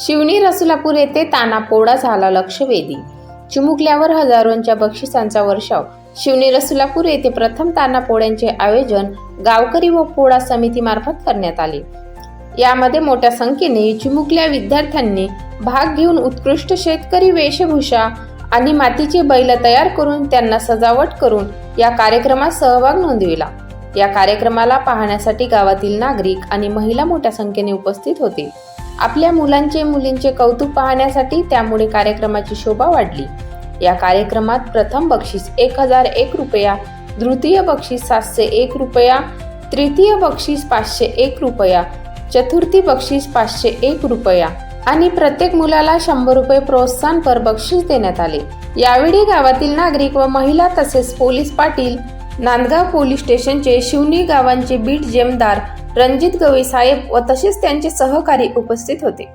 शिवणी रसुलापूर येथे तानापोडा झाला लक्षवेधी. चिमुकल्यावर हजारोंच्या बक्षिसांचा वर्षाव. शिवणी रसुलापूर येथे प्रथम तानापोळ्यांचे आयोजन गावकरी व पोळा समितीमार्फत करण्यात आले. यामध्ये मोठ्या संख्येने चिमुकल्या विद्यार्थ्यांनी भाग घेऊन उत्कृष्ट शेतकरी वेशभूषा आणि मातीचे बैल तयार करून त्यांना सजावट करून या कार्यक्रमात सहभाग नोंदविला. या कार्यक्रमाला पाहण्यासाठी गावातील नागरिक आणि महिला मोठ्या संख्येने उपस्थित होते. आपल्या मुलांचे मुलींचे कौतुक पाहण्यासाठी त्यामुळे कार्यक्रमाची शोभा वाढली. या कार्यक्रमात प्रथम बक्षीस एक हजार एक रुपया द्वितीय बक्षीस सातशे एक रुपया तृतीय बक्षीस पाचशे एक रुपया चतुर्थी बक्षीस पाचशे एक रुपया आणि प्रत्येक मुलाला शंभर रुपये प्रोत्साहनपर बक्षीस देण्यात आले. यावेळी गावातील नागरिक व महिला तसेच पोलीस पाटील नांदगाव पोलीस स्टेशनचे शिवनी गावांचे बीट जेमदार रणजित गवई साहेब व तसेच त्यांचे सहकारी उपस्थित होते.